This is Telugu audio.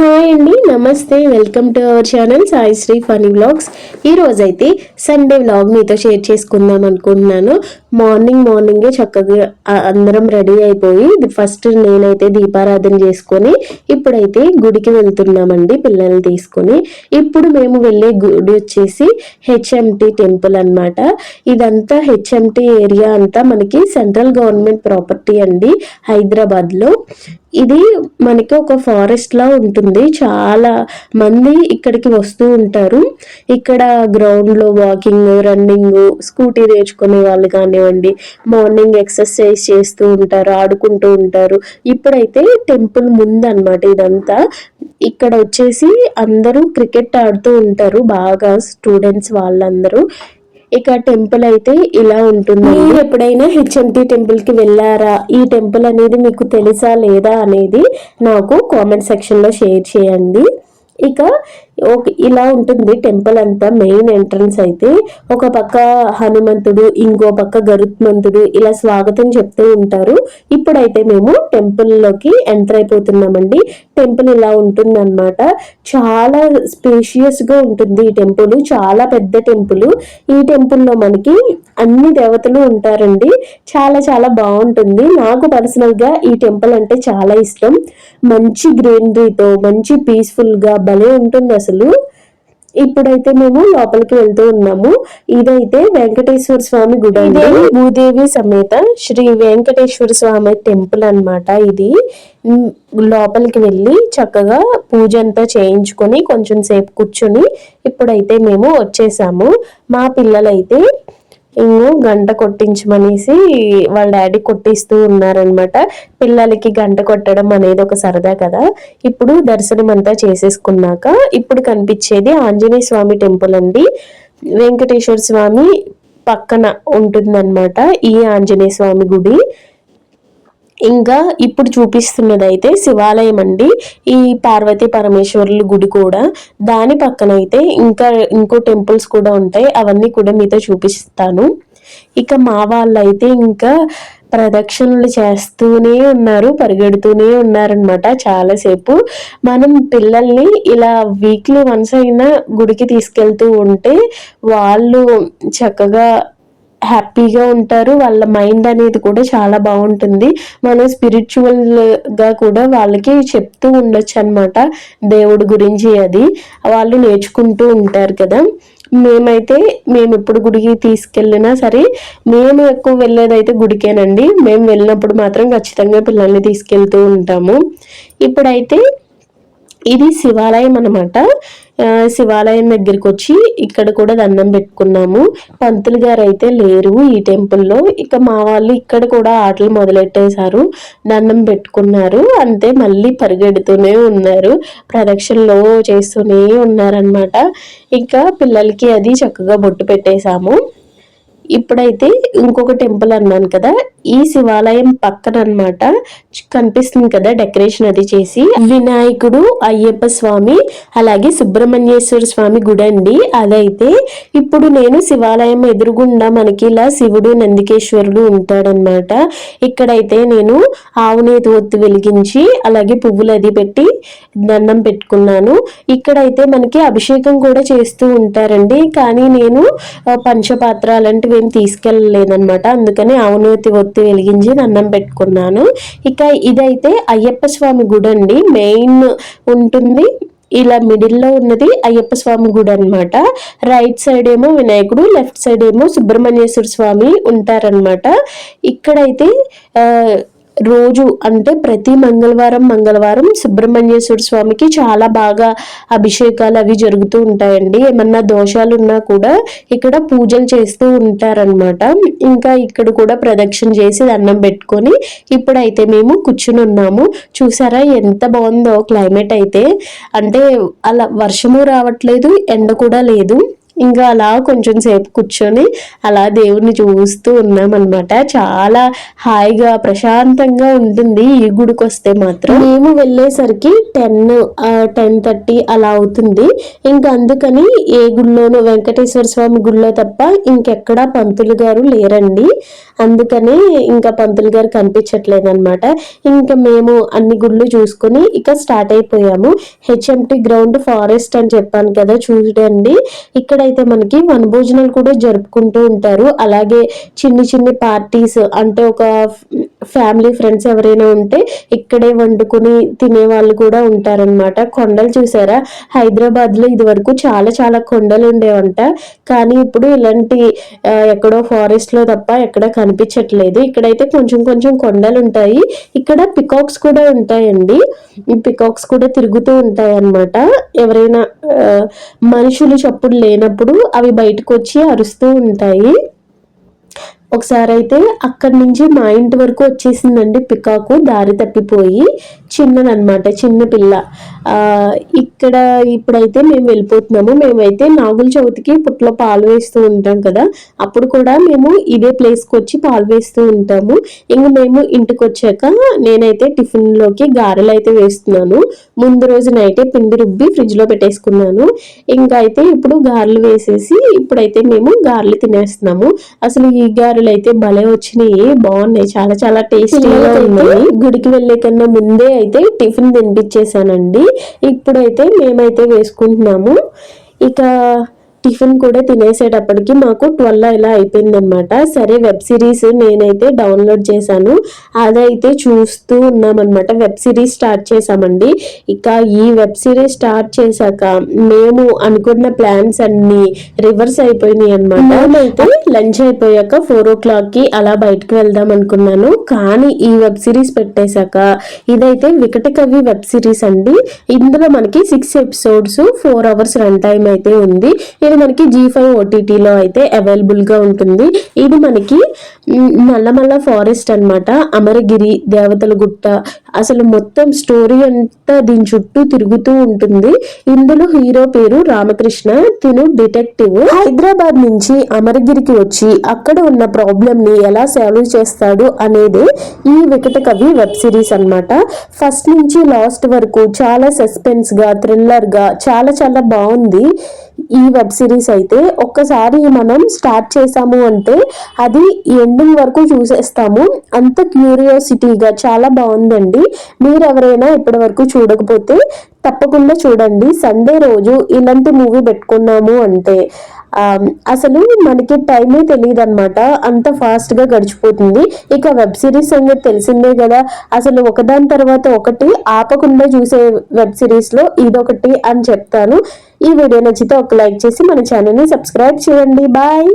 హాయ్ అండి నమస్తే welcome to our channel Sai Sri Phani vlogs. ఈరోజైతే సండే వ్లాగ్ మీతో షేర్ చేసుకుందాం అనుకుంటున్నాను. మార్నింగ్ మార్నింగే చక్కగా అందరం రెడీ అయిపోయి ఫస్ట్ నేనైతే దీపారాధన చేసుకొని ఇప్పుడైతే గుడికి వెళ్తున్నామండి పిల్లల్ని తీసుకొని. ఇప్పుడు మేము వెళ్ళే గుడి వచ్చేసి హెచ్ఎంటి టెంపుల్ అన్నమాట. ఇదంతా హెచ్ఎంటి ఏరియా అంతా మనకి సెంట్రల్ గవర్నమెంట్ ప్రాపర్టీ అండి హైదరాబాద్లో. ఇది మనకి ఒక ఫారెస్ట్ లా ఉంటుంది. చాలా మంది ఇక్కడికి వస్తూ ఉంటారు. ఇక్కడ గ్రౌండ్లో వాకింగ్ రన్నింగ్ స్కూటీ నేర్చుకునే వాళ్ళు కానివ్వండి మార్నింగ్ ఎక్సర్సైజ్ చేస్తూ ఉంటారు ఆడుకుంటూ ఉంటారు. ఇప్పుడైతే టెంపుల్ ముందు ఇదంతా. ఇక్కడ వచ్చేసి అందరూ క్రికెట్ ఆడుతూ ఉంటారు. బాగా స్టూడెంట్స్ వాళ్ళందరూ. ఇక టెంపుల్ అయితే ఇలా ఉంటుంది. మీరు ఎప్పుడైనా హెచ్ఎంటి టెంపుల్కి వెళ్ళారా? ఈ టెంపుల్ అనేది మీకు తెలుసా లేదా అనేది నాకు కామెంట్ సెక్షన్లో షేర్ చేయండి. ఇక ఇలా ఉంటుంది టెంపుల్ అంతా. మెయిన్ ఎంట్రన్స్ అయితే ఒక పక్క హనుమంతుడు ఇంకో పక్క గరుత్మంతుడు ఇలా స్వాగతం చెప్తూ ఉంటారు. ఇప్పుడైతే మేము టెంపుల్లోకి ఎంటర్ అయిపోతున్నామండి. టెంపుల్ ఇలా ఉంటుందన్నమాట. చాలా స్పేషియస్గా ఉంటుంది ఈ టెంపుల్ చాలా పెద్ద టెంపుల్. ఈ టెంపుల్లో మనకి అన్ని దేవతలు ఉంటారండి. చాలా చాలా బాగుంటుంది. నాకు పర్సనల్గా ఈ టెంపుల్ అంటే చాలా ఇష్టం. మంచి గ్రీనరీతో మంచి పీస్ఫుల్గా భలే ఉంటుంది అసలు. ఇప్పుడైతే మేము లోపలికి వెళ్తూ ఉన్నాము. ఇదైతే వెంకటేశ్వర స్వామి గుడి భూదేవి సమేత శ్రీ వెంకటేశ్వర స్వామి టెంపుల్ అన్నమాట ఇది. లోపలికి వెళ్ళి చక్కగా పూజ అంతా చేయించుకొని కొంచెం సేపు కూర్చొని ఇప్పుడైతే మేము వచ్చేసాము. మా పిల్లలైతే ఇంగు గంట కొట్టించమనేసి వాళ్ళ డాడీ కొట్టిస్తూ ఉన్నారనమాట. పిల్లలకి గంట కొట్టడం అనేది ఒక సరదా కదా. ఇప్పుడు దర్శనం అంతా చేసేసుకున్నాక ఇప్పుడు కనిపించేది ఆంజనేయ స్వామి టెంపుల్ అండి. వెంకటేశ్వర స్వామి పక్కన ఉంటుందన్నమాట ఈ ఆంజనేయ స్వామి గుడి. ఇంకా ఇప్పుడు చూపిస్తున్నది అయితే శివాలయం అండి. ఈ పార్వతీ పరమేశ్వరుల గుడి కూడా. దాని పక్కన అయితే ఇంకా ఇంకో టెంపుల్స్ కూడా ఉంటాయి. అవన్నీ కూడా మీతో చూపిస్తాను. ఇక మా వాళ్ళైతే ఇంకా ప్రదక్షిణలు చేస్తూనే ఉన్నారు పరిగెడుతూనే ఉన్నారనమాట చాలాసేపు. మనం పిల్లల్ని ఇలా వీక్లీ వన్స్ అయినా గుడికి తీసుకెళ్తూ ఉంటే వాళ్ళు చక్కగా హ్యాపీగా ఉంటారు. వాళ్ళ మైండ్ అనేది కూడా చాలా బాగుంటుంది. మనం స్పిరిచువల్గా కూడా వాళ్ళకి చెప్తూ ఉండొచ్చు అనమాట దేవుడి గురించి అది. వాళ్ళు నేర్చుకుంటూ ఉంటారు కదా. మేమైతే మేము ఎప్పుడు గుడికి తీసుకెళ్ళినా సరే మేము ఎక్కువ వెళ్ళేదైతే గుడికేనండి. మేము వెళ్ళినప్పుడు మాత్రం ఖచ్చితంగా పిల్లల్ని తీసుకెళ్తూ ఉంటాము. ఇప్పుడైతే ఇది శివాలయం అనమాట శివాలయం దగ్గరికి వచ్చి ఇక్కడ కూడా దండం పెట్టుకున్నాము. పంతులు గారు అయితే లేరు ఈ టెంపుల్లో. ఇక మా వాళ్ళు ఇక్కడ కూడా ఆటలు మొదలెట్టేశారు. దండం పెట్టుకున్నారు. అంతే మళ్ళీ పరిగెడుతూనే ఉన్నారు. ప్రదక్షిణలో చేస్తూనే ఉన్నారనమాట ఇంకా పిల్లలకి అది చక్కగా బొట్టు పెట్టేశాము. ఇప్పుడైతే ఇంకొక టెంపుల్ అన్నాను కదా ఈ శివాలయం పక్కన అన్నమాట కనిపిస్తుంది కదా డెకరేషన్ అది చేసి. వినాయకుడు అయ్యప్ప స్వామి అలాగే సుబ్రహ్మణ్యేశ్వర స్వామి గుడి అండి. అదైతే ఇప్పుడు నేను శివాలయం ఎదురుగుండా మనకి ఇలా శివుడు నందికేశ్వరుడు ఉంటాడనమాట ఇక్కడైతే నేను ఆవునేతి ఒత్తి వెలిగించి అలాగే పువ్వులు అది పెట్టి దండం పెట్టుకున్నాను. ఇక్కడైతే మనకి అభిషేకం కూడా చేస్తూ ఉంటారండి. కానీ నేను పంచపాత్ర అలాంటివి ఏం తీసుకెళ్ళలేదనమాట అందుకని ఆవునేతి ఒత్తి వెలిగించి దండం పెట్టుకున్నాను. ఇక ఇదైతే అయ్యప్ప స్వామి గుడి అండి మెయిన్ ఉంటుంది ఇలా మిడిల్లో ఉన్నది అయ్యప్ప స్వామి గుడి అన్నమాట రైట్ సైడ్ ఏమో వినాయకుడు లెఫ్ట్ సైడ్ ఏమో సుబ్రహ్మణ్యేశ్వర స్వామి ఉంటారనమాట ఇక్కడైతే రోజు అంటే ప్రతి మంగళవారం మంగళవారం సుబ్రహ్మణ్యేశ్వర స్వామికి చాలా బాగా అభిషేకాలు అవి జరుగుతూ ఉంటాయండి. ఏమన్నా దోషాలు ఉన్నా కూడా ఇక్కడ పూజలు చేస్తూ ఉంటారనమాట ఇంకా ఇక్కడ కూడా ప్రదక్షిణ చేసి దండం పెట్టుకొని ఇప్పుడైతే మేము కూర్చుని ఉన్నాము. చూసారా ఎంత బాగుందో క్లైమేట్ అయితే. అంటే అలా వర్షము రావట్లేదు ఎండ కూడా లేదు. ఇంకా అలా కొంచెం సేపు కూర్చొని అలా దేవుడిని చూస్తూ ఉన్నాం చాలా హాయిగా ప్రశాంతంగా ఉంటుంది ఈ గుడికి వస్తే మాత్రం. మేము వెళ్ళేసరికి టెన్ టెన్ థర్టీ అలా అవుతుంది. ఇంకా అందుకని ఏ గుడిలోనూ వెంకటేశ్వర స్వామి గుళ్ళో తప్ప ఇంకెక్కడా పంతులు గారు లేరండి. అందుకని ఇంకా పంతులు గారు కనిపించట్లేదు అనమాట ఇంకా మేము అన్ని గుళ్ళు చూసుకొని ఇక స్టార్ట్ అయిపోయాము. హెచ్ఎంటి గ్రౌండ్ ఫారెస్ట్ అని చెప్పాను కదా చూడండి. అయితే మనకి వనభోజనాలు కూడా జరుపుకుంటూ ఉంటారు. అలాగే చిన్ని చిన్ని పార్టీస్ అంటే ఒక ఫ్యామిలీ ఫ్రెండ్స్ ఎవరైనా ఉంటే ఇక్కడే వండుకుని తినే వాళ్ళు కూడా ఉంటారనమాట కొండలు చూసారా? హైదరాబాద్లో ఇదివరకు చాలా చాలా కొండలు ఉండేవంట. కానీ ఇప్పుడు ఇలాంటి ఎక్కడో ఫారెస్ట్లో తప్ప ఎక్కడ కనిపించట్లేదు. ఇక్కడైతే కొంచెం కొంచెం కొండలు ఉంటాయి. ఇక్కడ పికాక్స్ కూడా ఉంటాయండి. పికాక్స్ కూడా తిరుగుతూ ఉంటాయి అన్నమాట ఎవరైనా మనుషులు చప్పుడు లేనప్పుడు అవి బయటకు వచ్చి అరుస్తూ ఉంటాయి. ఒకసారి అయితే అక్కడి నుంచి మా ఇంటి వరకు వచ్చేసిందండి పికాకు దారి తప్పిపోయి. చిన్నదనమాట చిన్న పిల్ల. ఇక్కడ ఇప్పుడైతే మేము వెళ్ళిపోతున్నాము. మేమైతే నాగుల చవితికి పుట్లో పాలు వేస్తూ ఉంటాం కదా. అప్పుడు కూడా మేము ఇదే ప్లేస్కి వచ్చి పాలు వేస్తూ ఉంటాము. ఇంక మేము ఇంటికి వచ్చాక నేనైతే టిఫిన్లోకి గారెలు అయితే వేస్తున్నాను. ముందు రోజు నైటే పిండి రుబ్బి ఫ్రిడ్జ్లో పెట్టేసుకున్నాను. ఇంకా అయితే ఇప్పుడు గారెలు వేసేసి ఇప్పుడైతే మేము గారెలు తినేస్తున్నాము. అసలు ఈ గారెలు అయితే భలే వచ్చినాయి బాగున్నాయి చాలా చాలా టేస్టీగా ఉన్నాయి. గుడికి వెళ్ళే కన్నా ముందే అయితే టిఫిన్ తినిపించేసానండి ఇప్పుడైతే మేమైతే వేసుకుంటున్నాము. ఇక టిఫిన్ కూడా తినేసేటప్పటికి మాకు ట్వెల్వ్ ఇలా అయిపోయిందనమాట సరే వెబ్ సిరీస్ నేనైతే డౌన్లోడ్ చేశాను. అదైతే చూస్తూ ఉన్నామన్నమాట. వెబ్ సిరీస్ స్టార్ట్ చేసామండి ఇక ఈ వెబ్ సిరీస్ స్టార్ట్ చేశాక మేము అనుకున్న ప్లాన్స్ అన్ని రివర్స్ అయిపోయినాయి అనమాట అయితే లంచ్ అయిపోయాక ఫోర్ ఓ క్లాక్కి అలా బయటకు వెళ్దాం అనుకున్నాను. కానీ ఈ వెబ్ సిరీస్ పెట్టేశాక ఇదైతే వికట కవి వెబ్ సిరీస్ అండి. ఇందులో మనకి six episodes four hours run time అయితే ఉంది. ఇది మనకి జీ ఫైవ్ ఓటీటీలో అయితే అవైలబుల్గా ఉంటుంది. ఇది మనకి నల్లమల్ల ఫారెస్ట్ అనమాట అమరగిరి దేవతల గుట్ట అసలు మొత్తం స్టోరీ అంతా దీని చుట్టూ తిరుగుతూ ఉంటుంది. ఇందులో హీరో పేరు రామకృష్ణ తిను డిటెక్టివ్. హైదరాబాద్ నుంచి అమరగిరికి వచ్చి అక్కడ ఉన్న ప్రాబ్లం ని ఎలా సాల్వ్ చేస్తాడు అనేది ఈ వికట కవి వెబ్ సిరీస్ అనమాట ఫస్ట్ నుంచి లాస్ట్ వరకు చాలా సస్పెన్స్గా థ్రిల్లర్గా చాలా చాలా బాగుంది ఈ వెబ్ సిరీస్ అయితే. ఒక్కసారి మనం స్టార్ట్ చేసాము అంటే అది ఎండింగ్ వరకు చూసేస్తాము. అంత క్యూరియాసిటీగా చాలా బాగుందండి. మీరు ఎవరైనా ఇప్పటి వరకు చూడకపోతే తప్పకుండా చూడండి. సండే రోజు ఇలాంటి మూవీ పెట్టుకున్నాము అంటే అసలు మనకి టైమే తెలియదు అనమాట అంత ఫాస్ట్గా గడిచిపోతుంది. ఇక వెబ్ సిరీస్ అనేది తెలిసిందే కదా. అసలు ఒకదాని తర్వాత ఒకటి ఆపకుండా చూసే వెబ్ సిరీస్లో ఇదొకటి అని చెప్తాను. ఈ వీడియో నచ్చితే ఒక లైక్ చేసి మన ఛానల్ని సబ్స్క్రైబ్ చేయండి. బాయ్